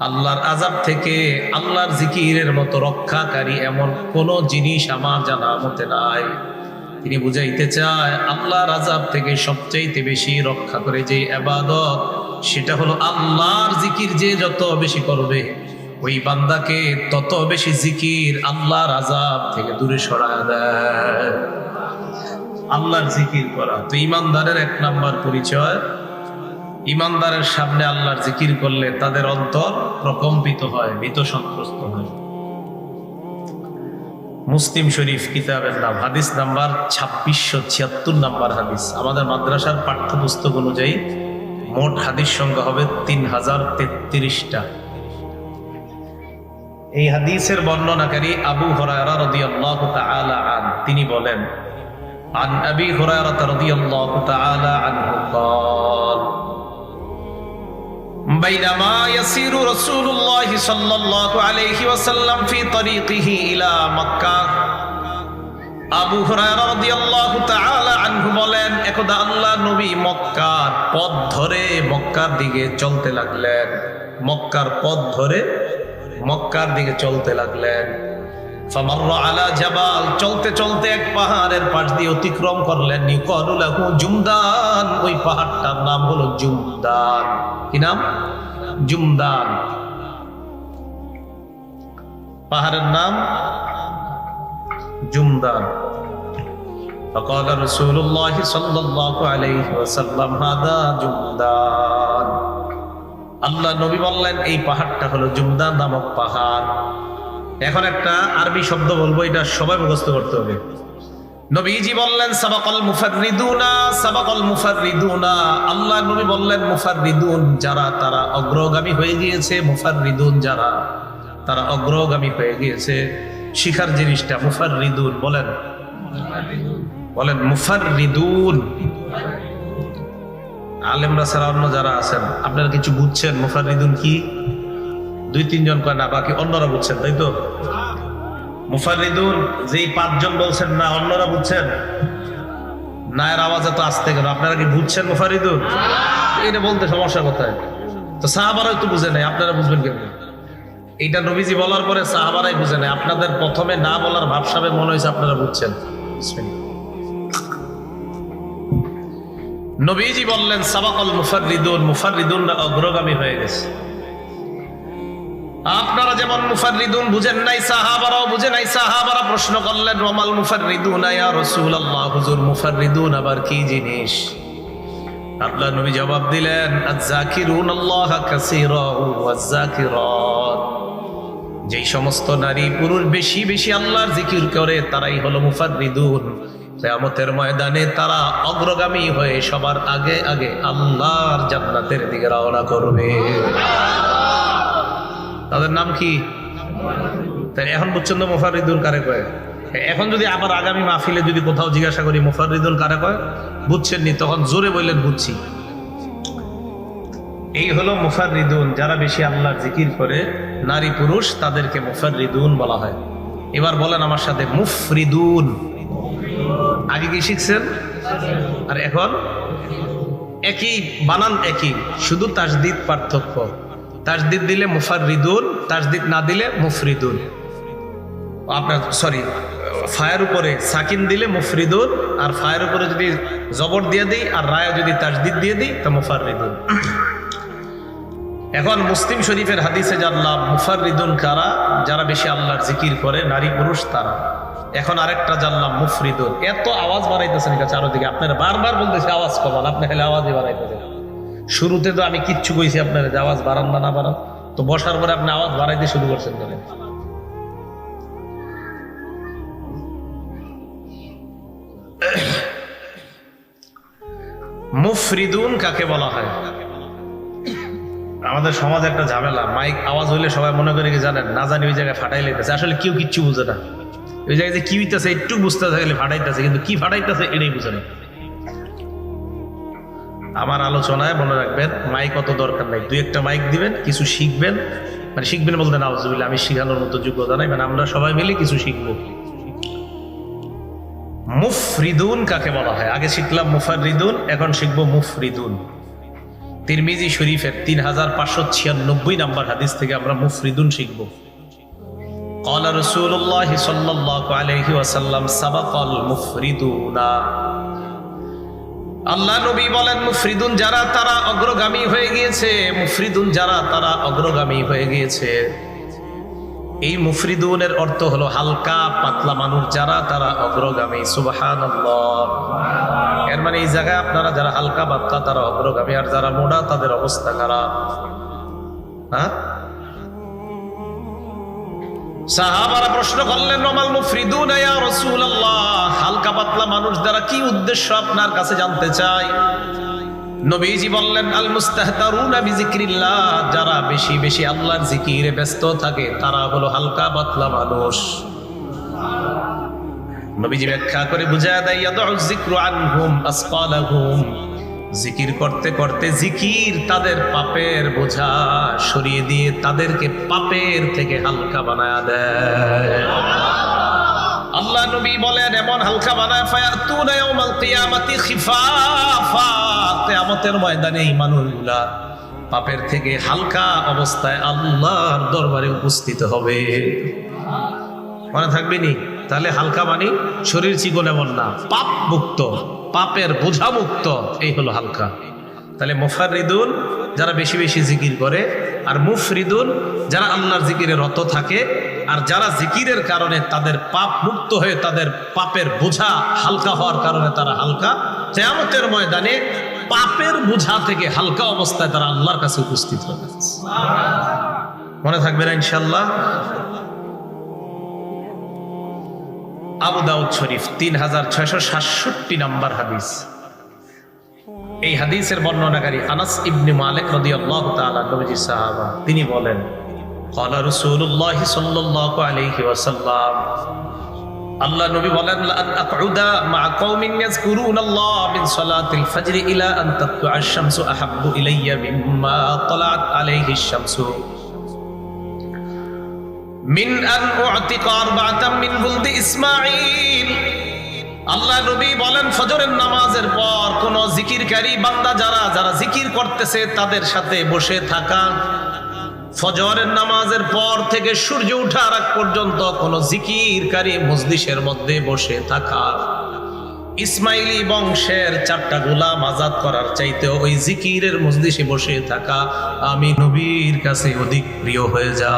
আল্লাহর আজাব থেকে আল্লাহর জিকিরের মতো রক্ষাকারী এমন কোন জিনিস আমার জানা মতে নাই। তিনি বুঝাইতে চায়, আল্লাহর আজাব থেকে সবচাইতে বেশি রক্ষা করে যে আবাদত সেটা হলো আল্লাহর জিকির যে যত বেশি করবে, ওই বান্দাকে তত বেশি জিকির আল্লাহর আজাব থেকে দূরে সরায় দেয়। আল্লাহর জিকির করা। তো ইমানদারের এক নাম্বার পরিচয় ইমানদারের সামনে আল্লাহর জিকির করলে তাদের অন্তর প্রকম্পিত হয় ভীত সন্ত্রস্ত হয় মুসলিম শরীফ কিতাবের নাম হাদিস নাম্বার ছাব্বিশশো ছিয়াত্তর নাম্বার হাদিস আমাদের মাদ্রাসার পাঠ্যপুস্তক অনুযায়ী মোট হাদিস সংখ্যা হবে তিন হাজার তেত্রিশটা এই হাদিসের বর্ণনাকারী আবু হরায়রা রাদিয়াল্লাহু তাআলা আন তিনি বলেন عن أبي هريرة رضي الله تعالى عنه قال بينما يسير رسول الله صلى الله عليه وسلم في طريقه إلى مكة আবু হুরায়রা রাদিয়াল্লাহু তাআলা আনহু বলেন একদা আল্লাহ নবী মক্কার পথ ধরে মক্কার দিকে চলতে লাগলেন মক্কার পথ ধরে মক্কার দিকে চলতে লাগলেন ফামাররা আলা জাবাল চলতে চলতে এক পাহাড়ের পাশ দিয়ে অতিক্রম করলেন ইউকালু লাহু জুমদান ওই পাহাড়টার নাম হলো জুমদান কি নাম জুমদান পাহাড়ের নাম জুমদান فقال رسول الله صلى الله عليه وسلم هذا جمدان আল্লাহ নবী বললেন এই পাহাড়টা হলো জুমদান নামক পাহাড় এখন একটা আরবি শব্দ বলবো এটা সবাই মুখস্থ করতে হবে নবীজি বললেন, সাবাকল মুফাররিদুনা সাবাকল মুফাররিদুনা। আল্লাহ নবী বললেন, মুফাররিদুন যারা, তারা অগ্রগামী হয়ে গিয়েছে, মুফাররিদুন যারা, তারা অগ্রগামী হয়ে গিয়েছে। শিখার জিনিসটা মুফাররিদুন, বলেন। বলেন, মুফাররিদুন। আলেমরা ছাড়া অন্য যারা আছেন, আপনারা কিছু বুঝছেন মুফাররিদুন কি? দুই, তিনজন কয়, না, বাকি অন্যরা বুঝছেন, তাই তো? মুফারিদুন, যেই পাঁচজন বলছেন না, অন্যরা বুঝছেন? নায়ের আওয়াজ এত আসতে গেল আপনারা কি বুঝছেন মুফারিদুন? এটা বলতে সমস্যা কোথায়? তো সাহাবারা একটু বুঝে নাই আপনারা বুঝবেন কেন এইটা নবীজি বলার পরে সাহাবারাই বুঝে নাই আপনাদের প্রথমে না বলার ভাবসাবে মনে হয়েছে আপনারা বুঝছেন। নবীজি বললেন, সাবাকল মুফারিদুন, মুফারিদুনরা অগ্রগামী হয়ে গেছে। আপনারা যেমন মুফাররিদুন বুঝেন নাই, সাহাবারাও বুঝে নাই, সাহাবারা প্রশ্ন করলেন রমাল মুফাররিদুন ইয়া রাসূলুল্লাহ? হুজুর, মুফাররিদুন আবার কি জিনিস? আল্লাহ নবী জবাব দিলেন আয-যাকিরুন আল্লাহ কাসীরা ওয়াজ-যাকিরাত যেই সমস্ত নারী পুরুষ বেশি বেশি আল্লাহর জিকির করে, তারাই হলো মুফাররিদুন। কিয়ামতের ময়দানে তারা অগ্রগামী হয়ে সবার আগে আগে আল্লাহর জান্নাতের দিকে রওনা করবে। তাদের নাম কি? তাই এখন পর্যন্ত মুফারিদুল কারে কয়? এখন যদি আবার আগামী মাহফিলে যদি কোথাও জিজ্ঞাসা করি মুফারিদুল কারে কয়? বুঝছেন নি তখন জোরে বললেন, বুঝছি। এই হলো মুফারিদুন যারা বেশি আল্লাহর জিকির করে, নারী পুরুষ, তাদেরকে মুফারিদুন বলা হয়। এবার বলেন আমার সাথে, মুফরিদুন। আগে কি শিখছেন? আর এখন? একই, বানান একই, শুধু তাসদিদ পার্থক্য। তাজদিদ দিলে মুফারিদুন তাজদিদ না দিলে মুফরিদুন। আপনার সরি ফায়ার উপরে সাকিন দিলে মুফরিদুন, আর ফায়ার উপরে যদি জবর দিয়ে দিই, আর রায় যদি তাজদিদ দিয়ে দিই, তা মুফারিদুন এখন মুসলিম শরীফের হাদিসে জানলাম মুফারিদুন কারা? যারা বেশি আল্লাহর জিকির করে, নারী পুরুষ তারা। এখন আরেকটা জানলাম মুফরিদুন। এত আওয়াজ বাড়াইতেছেন এটা চারোদিকে আপনারা বারবার বলতেছে, আওয়াজ কমান। আপনি খালি আওয়াজই বাড়াইতেছেন। শুরুতে তো আমি কিচ্ছু কইছি আপনার আওয়াজ বাড়ান বা না বাড়ান। তো বসার পরে আপনি আওয়াজ বাড়াইতে শুরু করছেন কেন? মুফরিদুন কাকে বলা হয়? আমাদের সমাজে একটা ঝামেলা। মাইক আওয়াজ হইলে সবাই মনে করে কি জানেন, না জানি ওই জায়গায় ফাটাই লেগেছে আসলে কেউ কিচ্ছু বুঝে না। ওই জায়গায় যে কি হইতেছে একটু বুঝতে থাকলে ফাটাইতেছে, কিন্তু কি ফাটাইতেছে এটাই বুঝে না। আমার আলোচনায় মনে রাখবেন মাইক অত দরকার নাই দুই একটা মাইক দিবেন কিছু শিখবেন মানে শিখবেন বলতে না আমি শিখানোর মতো যোগ্যতা নাই মানে আমরা সবাই মিলে কিছু শিখবো মুফরিদুন কাকে বলা হয় আগে শিখলাম মুফারিদুন এখন শিখবো মুফরিদুন তিরমিজি শরীফের তিন হাজার পাঁচশো ছিয়ানব্বই নাম্বার হাদিস থেকে আমরা মুফরিদুন শিখব قال رسول الله صلى الله عليه وسلم سبق المفردون আল্লাহ নবী বলেন, মুফরিদুন যারা, তারা অগ্রগামী হয়ে গিয়েছে। মুফরিদুন যারা, তারা অগ্রগামী হয়ে গিয়েছে। এই মুফরিদুনের অর্থ হলো হালকা, পাতলা মানুষ যারা, তারা অগ্রগামী। সুবাহান এর মানে এই জায়গায় আপনারা যারা হালকা, পাতলা, তারা অগ্রগামী। আর যারা মোড়া তাদের অবস্থা খারাপ। হ্যাঁ? সাহাবারা প্রশ্ন করলেন নমাল মুফরিদুন ইয়া রাসূলুল্লাহ? হালকা পাতলা মানুষ দ্বারা কি উদ্দেশ্য আপনার কাছে জানতে চাই? নবীজি বললেন, আল মুস্তাহতারুনা বিজিক্রিল্লাহ। যারা বেশি বেশি আল্লাহর জিকিরে ব্যস্ত থাকে, তারা হলো হালকা পাতলা মানুষ। নবীজি ব্যাখ্যা করে বুঝায় দেয় ইয়াদউ যিকরু আনহুম আসকালাহুম। জিকির করতে করতে জিকির তাদের পাপের বোঝা সরিয়ে দিয়ে তাদেরকে পাপের থেকে হালকা বানায় দেয়। আল্লাহ নবী বলেন, এমন হালকা বানায়, ফায়াতুনা ইয়াউমাল কিয়ামাতি খিফাফা। কিয়ামতের ময়দানে এই মানুষগুলা পাপের থেকে হালকা অবস্থায় আল্লাহর দরবারে উপস্থিত হবে। মনে থাকবে নি? তাহলে হালকা মানি শরীর চিকন এমন না পাপ মুক্ত পাপের বোঝা মুক্ত এই হলো হালকা। তাহলে মুফারিদুন যারা বেশি বেশি জিকির করে, আর মুফরিদুন, যারা আল্লাহর জিকিরে রত থাকে, আর যারা জিকিরের কারণে তাদের পাপ মুক্ত হয়ে তাদের পাপের বোঝা হালকা হওয়ার কারণে তারা হালকা, কেয়ামতের ময়দানে পাপের বোঝা থেকে হালকা অবস্থায় তারা আল্লাহর কাছে উপস্থিত হবে মনে থাকবে না ইনশাল্লাহ আবু দাউদ শরীফ, তিন হাজার ছয়শো সাতষট্টি নম্বর হাদিস। এই হাদিসের বর্ণনাকারী আনাস ইবনে মালিক রাদিয়াল্লাহু তাআলা নবীজি সাহাবা, তিনি বলেন, ক্বালা রাসূলুল্লাহ সাল্লাল্লাহু আলাইহি ওয়াসাল্লাম, আল্লাহ নবী বলেন আন আকউদা মা কওমিন ইয়াযকুরুনাল্লাহ মিন সালাতিল ফজর ইলা আন তাতলুআশ শামসু আহাব্বু ইলাইয়া মিম্মা তালাআত আলাইহিশ শামসু। মিন আন উ'তিকা আরবাতাম মিন বুলদি ইসমাঈল। আল্লাহ নবী বলেন, ফজরের নামাজের পর কোন জিকিরকারী বান্দা যারা যারা জিকির করতেছে, তাদের সাথে বসে থাকা। ফজরের নামাজের পর থেকে সূর্য ওঠার আগ পর্যন্ত কোন জিকিরকারী মজলিসের মধ্যে বসে থাকা। ইসমাইলি বংশের চারটা গোলাম আজাদ করার চাইতে ওই জিকিরের মজলিসে বসে থাকা আমি নবীর কাছে অধিক প্রিয় হয়ে যা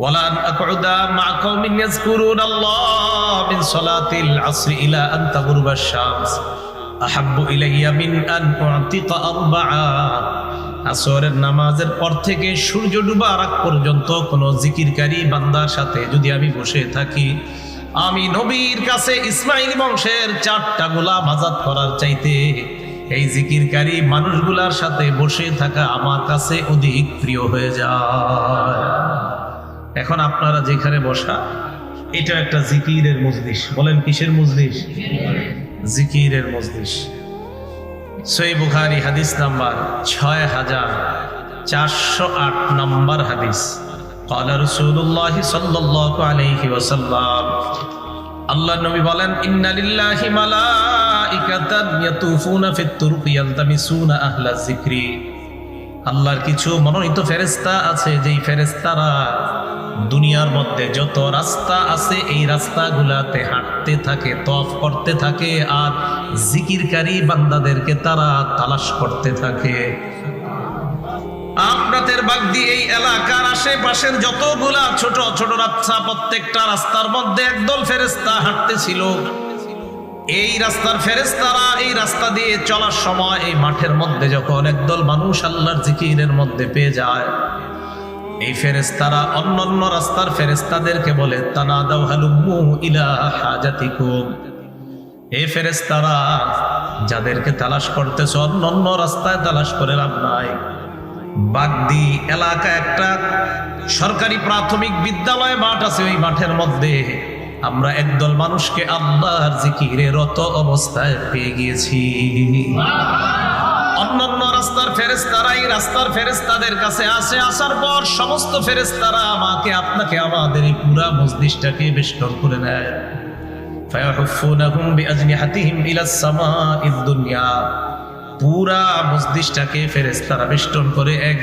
ওয়ালান আকউদা মা কওমিন ইয়াজকুরুন আল্লাহ মিন সালাতিল আসরি ইলা আন তাগুরবাশ শামস। আহাব্বু ইলাইয়া মিন আন উতিকা আরবাআ। আসরের নামাজের পর থেকে সূর্য ডুবার আগ পর্যন্ত কোনো জিকিরকারী বান্দার সাথে যদি আমি বসে থাকি আমি নবীর কাছে ইসমাইল বংশের চারটা গোলাম আজাদ করার চাইতে এই জিকিরকারী মানুষগুলার সাথে বসে থাকা আমার কাছে অধিক প্রিয় হয়ে যায়। এখন আপনারা যেখানে বসা, এটা একটা জিকিরের মজলিস। বলেন, কিসের মজলিস? জিকিরের মজলিস। সই বুখারি হাদিস নাম্বার ছয় হাজার চারশো আট নম্বর হাদিস। قال رسول الله صلى الله عليه وسلم আল্লাহ নবী বলেন ইন্না লিল্লাহি মালাইকাতান ইয়াতুফুনা ফিত তুরুকি ইয়ালতামিসুনা আহলা যিকরি আল্লাহর কিছু মনোনীত ফেরেস্তা আছে যেই ফেরেস্তারা দুনিয়ার মধ্যে যত রাস্তা আছে এই রাস্তাগুলাতে হাঁটতে থাকে তফ করতে থাকে আর জিকিরকারী বান্দাদেরকে তারা তালাশ করতে থাকে আপনাদের বাগ দিয়ে এই এলাকার আশেপাশের যতগুলা ছোট ছোট রাস্তা প্রত্যেকটা রাস্তার মধ্যে একদল ফেরেস্তা হাঁটতেছিল। এই রাস্তার ফেরেস্তারা এই রাস্তা দিয়ে চলার সময় এই মাঠের মধ্যে যখন একদল মানুষ আল্লাহর জিকিরের মধ্যে পেয়ে যায়, এই ফেরেস্তারা অন্যান্য রাস্তার ফেরেস্তাদেরকে বলে তানা দাও হালুমু ইলা হাজাতিকুম। এই ফেরেস্তারা যাদেরকে তালাশ করতেছ, অন্যান্য রাস্তায় তালাশ করে লাভ নাই। বাগদি এলাকা একটা সরকারি প্রাথমিক বিদ্যালয় মাঠ আছে ওই মাঠের মধ্যে আমরা একদল মানুষকে আল্লাহর জিকিরে রত অবস্থায় পেয়ে গিয়েছি অন্যান্য রাস্তার ফেরেস্তারা এই রাস্তার ফেরেস্তাদের কাছে আসে আসার পর সমস্ত ফেরেস্তারা আমাকে আপনাকে আমাদের এই পুরা মসজিদটাকে বেষ্টন করে নেয় فيحفونهم بأجنحتهم إلى السماء الدنيا পুরা মসজিদটাকে ফেরেস্তারা বেষ্টন করে এক